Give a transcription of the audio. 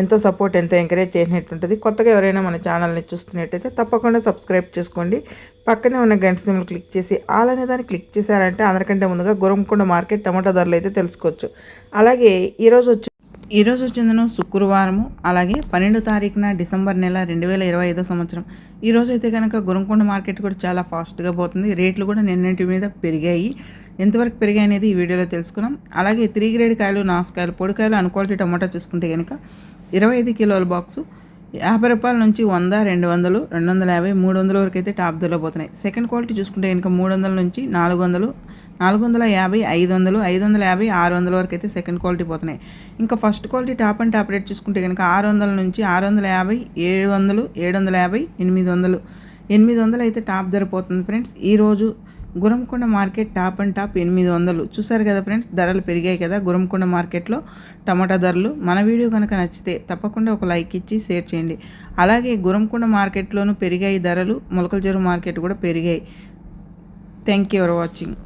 ఎంతో సపోర్ట్ ఎంతో ఎంకరేజ్ చేసినట్టుంటుంది కొత్తగా ఎవరైనా మన ఛానల్ని చూస్తున్నట్టయితే తప్పకుండా సబ్స్క్రైబ్ చేసుకోండి. పక్కనే ఉన్న గంట సిమ్లు క్లిక్ చేసి ఆల్ అనే దాన్ని క్లిక్ చేశారంటే అందరికంటే ముందుగా గురంకొండ మార్కెట్ టమాటా ధరలు అయితే తెలుసుకోవచ్చు. అలాగే ఈరోజు వచ్చి ఈరోజు వచ్చిందను శుక్రవారము అలాగే పన్నెండు తారీఖున డిసెంబర్ నెల రెండు వేల ఇరవై ఐదో సంవత్సరం. ఈరోజు అయితే కనుక గురంకొండ మార్కెట్ కూడా చాలా ఫాస్ట్గా పోతుంది. రేట్లు కూడా నిన్నటి మీద పెరిగాయి. ఎంతవరకు పెరిగాయి అనేది ఈ వీడియోలో తెలుసుకున్నాం అలాగే త్రీ గ్రేడ్ కాయలు నాసుకాయలు పొడికాయలు అన్క్వాలిటీ టమాటా చూసుకుంటే కనుక ఇరవై ఐదు కిలోల బాక్సు యాభై రూపాయల నుంచి వంద రెండు వందలు రెండు వందల యాభై మూడు వందల వరకు అయితే టాప్ ధరలో పోతున్నాయి. సెకండ్ క్వాలిటీ చూసుకుంటే కనుక మూడు వందల నుంచి నాలుగు వందలు నాలుగు వందల యాభై ఐదు వందలు ఐదు వందల యాభై ఆరు వందల వరకు అయితే సెకండ్ క్వాలిటీ పోతున్నాయి. ఇంకా first quality top and top rate చూసుకుంటే కనుక ఆరు వందల నుంచి ఆరు వందల యాభై ఏడు వందలు ఏడు వందల యాభై ఎనిమిది వందలు ఎనిమిది వందలు అయితే టాప్ ధర పోతుంది ఫ్రెండ్స్. ఈరోజు Gurramkonda market top and top ఎనిమిది వందలు. చూసారు కదా ఫ్రెండ్స్ ధరలు పెరిగాయి కదా గురంకొండ మార్కెట్లో. టమాటా ధరలు. మన వీడియో కనుక నచ్చితే తప్పకుండా ఒక లైక్ ఇచ్చి షేర్ చేయండి. అలాగే గురంకొండ మార్కెట్లోనూ పెరిగాయి ధరలు. మొలకల చెరువు మార్కెట్ కూడా పెరిగాయి. Thank you for watching